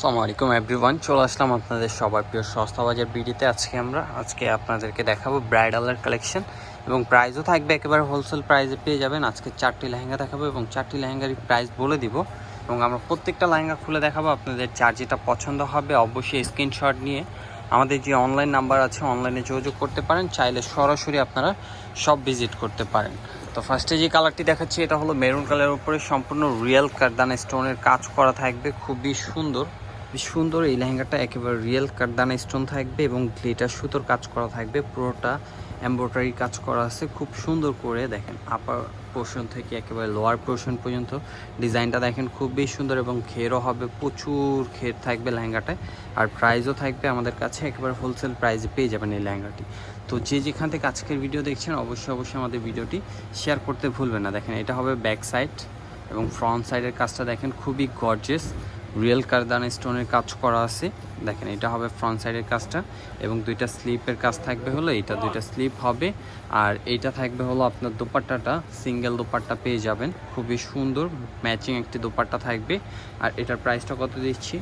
আসসালামু আলাইকুম এভরিওয়ান চলে আসলাম আপনাদের সবার প্রিয় সস্তা বাজার বিডিতে। আজকে আমরা, আজকে আপনাদেরকে দেখাবো ব্রাইডালের কালেকশন এবং প্রাইসও থাকবে, একেবারে হোলসেল প্রাইসে পেয়ে যাবেন। আজকে চারটি লেহেঙ্গা দেখাবো এবং চারটি লেহেঙ্গারই প্রাইস বলে দিব। এবং আমরা প্রত্যেকটা লেহেঙ্গা খুলে দেখাবো, আপনাদের যার যেটা পছন্দ হবে, অবশ্যই স্ক্রিনশট নিয়ে আমাদের যে অনলাইন নাম্বার আছে অনলাইনে যোগাযোগ করতে পারেন। চাইলে সরাসরি আপনারা সব ভিজিট করতে পারেন। তো ফার্স্টে যে কালারটি দেখাচ্ছি, এটা হলো মেরুন কালারের উপরে সম্পূর্ণ রিয়েল কারদানা স্টোনের কাজ করা থাকবে। খুবই সুন্দর। বেশ সুন্দর এই লেহেঙ্গাটা একেবারে রিয়েল কারদানা স্টোন থাকবে এবং গ্লিটার সুতোর কাজ করা থাকবে। পুরোটা এমব্রয়ডারি কাজ করা আছে। খুব সুন্দর করে দেখেন আপার পোর্শন থেকে একেবারে লোয়ার পোর্শন পর্যন্ত ডিজাইনটা দেখেন খুবই সুন্দর এবং ঘেরও হবে। প্রচুর ঘের থাকবে লেহেঙ্গাটায়। আর প্রাইসও থাকবে আমাদের কাছে একেবারে হোলসেল প্রাইসে পেয়ে যাবেন এই লেহেঙ্গাটি। তো যে যেখান থেকে আজকের ভিডিও দেখছেন, অবশ্যই অবশ্যই আমাদের ভিডিওটি শেয়ার করতে ভুলবেন না। দেখেন এটা হবে ব্যাক সাইড এবং ফ্রন্ট সাইডের কাজটা দেখেন খুবই গর্জেস রিয়েল কারদানা স্টোনের কাজ করা আছে। দেখেন, এটা হবে ফ্রন্ট সাইডের কাজটা এবং দুইটা স্লিপের কাজ থাকবে হলো, এটা দুইটা স্লিপ হবে আর এইটা থাকবে হলো আপনার দোপাট্টাটা সিঙ্গেল দোপাট্টা পেয়ে যাবেন। খুবই সুন্দর ম্যাচিং একটি দোপাট্টা থাকবে। আর এটার প্রাইসটা কত দিচ্ছি?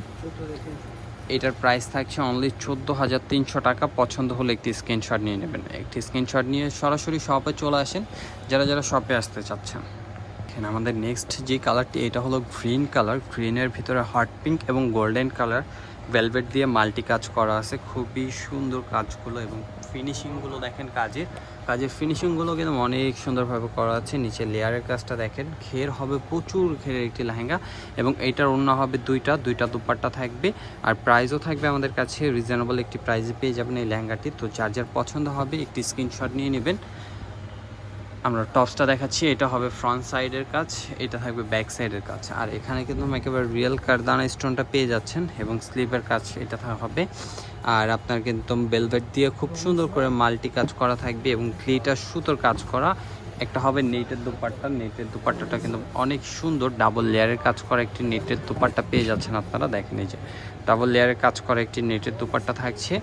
এটার প্রাইস থাকছে অনলি চোদ্দ হাজার তিনশো টাকা। পছন্দ হলে একটি স্ক্রিনশট নিয়ে নেবেন। একটি স্ক্রিনশট নিয়ে সরাসরি শপে চলে আসেন। যারা যারা শপে আসতে চাচ্ছেন। এখানে আমাদের নেক্সট যে কালারটি এটা হলো গ্রিন কালার গ্রিনের ভিতরে হট পিঙ্ক এবং গোল্ডেন কালার ভেলভেট দিয়ে মাল্টি কাজ করা আছে। খুবই সুন্দর কাজগুলো এবং ফিনিশিংগুলো দেখেন কাজের। কাজের ফিনিশিংগুলো কিন্তু অনেক সুন্দরভাবে করা আছে। নিচে লেয়ারের কাজটা দেখেন, ঘের হবে প্রচুর ঘেরের একটি লেহেঙ্গা এবং এইটার অন্য হবে দুইটা দুইটা দুপাট্টা থাকবে আর প্রাইজও থাকবে আমাদের কাছে। রিজনেবল একটি প্রাইসে পেয়ে যাবেন এই লেহেঙ্গাটি। তো যার যার পছন্দ হবে, একটি স্ক্রিনশট নিয়ে নেবেন। আমরা টপসটা দেখাচ্ছি, এটা হবে ফ্রন্ট সাইডের কাজ, এটা থাকবে ব্যাক সাইডের কাজ। আর এখানে কিন্তু একেবারে রিয়েল কারদানা স্টোনটা পেয়ে যাচ্ছেন এবং স্লিপের কাজ এটা হবে। আর আপনার কিন্তু বেলভেট দিয়ে খুব সুন্দর করে মাল্টি কাজ করা থাকবে এবং গ্লিটার সুতোর কাজ করা। একটা হবে নেটের দুপাট্টা, নেটের দুপাট্টাটা কিন্তু অনেক সুন্দর ডাবল লেয়ারের কাজ করা একটি নেটের দুপাট্টা পেয়ে যাচ্ছেন আপনারা, দেখেন এই যে। ডাবল লেয়ারের কাজ করা একটি নেটের দুপাট্টা থাকছে।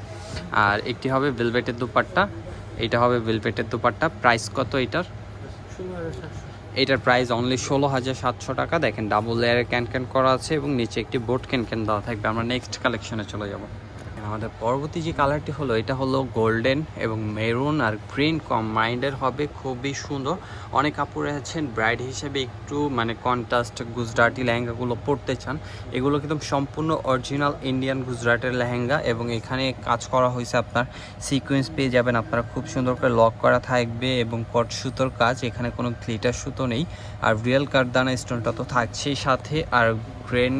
আর একটি হবে ভেলভেটের দুপাট্টা। এটা হবে ভেলভেটের দুপাট্টা। প্রাইস কত এটার? এটার প্রাইস অনলি ষোলো হাজার সাতশো টাকা। দেখেন ডাবল লেয়ারের ক্যান ক্যান করা আছে এবং নিচে একটি বোর্ড ক্যান ক্যান দেওয়া থাকবে। আমরা নেক্সট কালেকশনে চলে যাব। আমাদের পরবর্তী যে কালারটি হলো, এটা হলো গোল্ডেন এবং মেরুন আর গ্রিন কম্বাইন্ডের হবে, খুবই সুন্দর। অনেক কাপড়ে আছেন ব্রাইড হিসেবে একটু মানে কন্ট্রাস্ট গুজরাটি লেহেঙ্গাগুলো পরতে চান। এগুলো কিন্তু সম্পূর্ণ অরিজিনাল ইন্ডিয়ান গুজরাটের লেহেঙ্গা এবং এখানে কাজ করা হয়েছে আপনার সিকোয়েন্স পেয়ে যাবেন। আপনারা খুব সুন্দর করে লক করা থাকবে এবং কট সুতোর কাজ, এখানে কোনো গ্লিটার সুতো নেই। আর রিয়েল কারদানা স্টোনটা তো থাকছেই সাথে। আর গ্রেন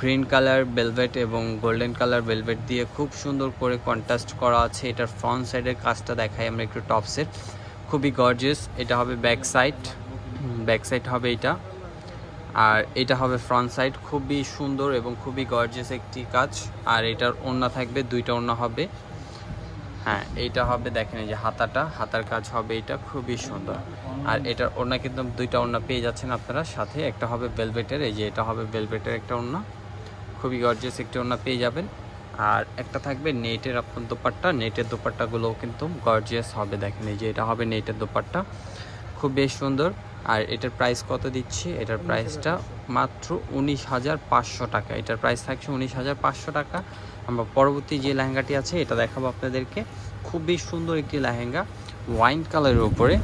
গ্রিন কালার ভেলভেট এবং গোল্ডেন কালার ভেলভেট দিয়ে খুব সুন্দর করে কন্ট্রাস্ট করা আছে। এটার ফ্রন্ট সাইডের কাজটা দেখাই আমরা একটু টপসের খুবই গর্জিয়াস এটা হবে ব্যাক সাইড ব্যাক সাইড হবে এটা। আর এটা হবে ফ্রন্ট সাইড খুবই সুন্দর এবং খুবই গর্জিয়াস একটি কাজ। আর এটার ওড়না থাকবে, দুইটা ওড়না হবে। হ্যাঁ এইটা হবে, দেখেন এই যে হাতাটা, হাতার কাজ হবে এটা, খুবই সুন্দর। আর এটার ওড়না কিন্তু দুইটা ওড়না পেয়ে যাচ্ছেন আপনারা সাথে। একটা হবে বেলভেটের এই যে এটা হবে বেলভেটের একটা ওড়না। খুবই গর্জিয়াস একটি ওড়না পেয়ে যাবেন। আর একটা থাকবে নেটের আপনার দোপাট্টা। নেটের দোপাট্টাগুলোও কিন্তু গর্জিয়াস হবে। দেখেন, এই যে এটা হবে নেটের দোপাট্টা। খুব বেশ সুন্দর। আর এটার প্রাইস কত দিচ্ছি? এটার প্রাইসটা মাত্র উনিশ হাজার পাঁচশো টাকা। এটার প্রাইস থাকছে উনিশ হাজার পাঁচশো টাকা। আমরা পরবর্তী যে লেহেঙ্গাটি আছে, এটা দেখাবো আপনাদেরকে। খুবই সুন্দর একটি লেহেঙ্গা। ওয়াইন কালারের উপরে।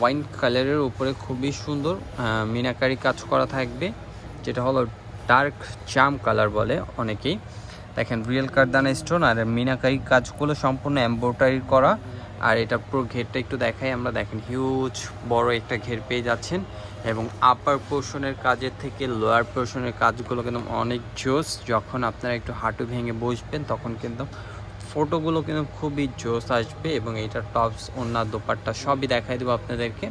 ওয়াইন কালারের উপরে খুবই সুন্দর মিনাকারি কাজ করা থাকবে। যেটা হলো ডার্ক জাম কালার বলে অনেকেই। দেখেন, রিয়েল কারদানা স্টোন আর মিনাকারি কাজগুলো সম্পূর্ণ এম্ব্রয়ডারি করা। আর এটা পুরো ঘেরটা একটু দেখাই, আমরা দেখেন হিউজ বড় একটা ঘের পেয়ে যাচ্ছেন। এবং আপার পোর্শনের কাজের থেকে লোয়ার পোর্শনের কাজগুলো কিন্তু অনেক জোস। যখন আপনারা একটু হাঁটু ভেঙে বসবেন, তখন কিন্তু ফটোগুলো কিন্তু খুবই জোস আসবে এবং এইটার টপস অন্য দোপাট্টা সবই দেখাই দেবো আপনাদেরকে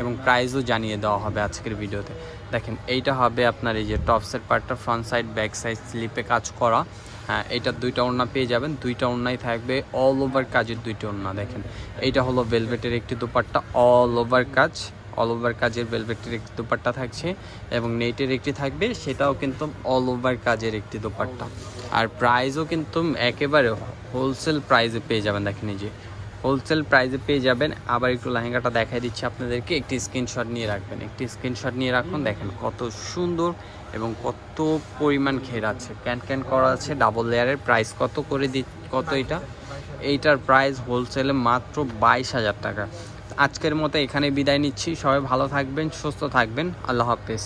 এবং প্রাইসও জানিয়ে দেওয়া হবে আজকের ভিডিওতে। দেখেন, এইটা হবে আপনার এই যে টপসের পার্টটা ফ্রন্ট সাইড ব্যাক সাইড স্লিপে কাজ করা। হ্যাঁ এইটার দুইটা ওড়না পেয়ে যাবেন, দুইটা ওড়নাই থাকবে অল ওভার কাজের দুইটা ওড়না, দেখেন। এইটা হলো ভেলভেটের একটি দোপাট্টা অল ওভার কাজ অল ওভার কাজের ভেলভেটের একটি দোপাট্টা থাকছে এবং নেটের একটি থাকবে, সেটাও কিন্তু অল ওভার কাজের একটি দোপাট্টা। আর প্রাইসও কিন্তু একেবারে হোলসেল প্রাইসে পেয়ে যাবেন দেখেন এই যে। হোলসেল প্রাইসে পেয়ে যাবেন। আবার একটু লেহেঙ্গাটা দেখাই দিচ্ছি আপনাদেরকে। একটি স্ক্রিনশট নিয়ে রাখবেন। একটি স্ক্রিনশট নিয়ে রাখুন। দেখেন কত সুন্দর এবং কত পরিমাণ ঘের আছে। ক্যান ক্যান করা আছে। ডাবল লেয়ারের প্রাইস কত করে দি কত এটা? এইটার প্রাইস হোলসেলে মাত্র বাইশ হাজার টাকা। আজকের মতো এখানে বিদায় নিচ্ছি। সবাই ভালো থাকবেন, সুস্থ থাকবেন। আল্লাহ হাফেজ।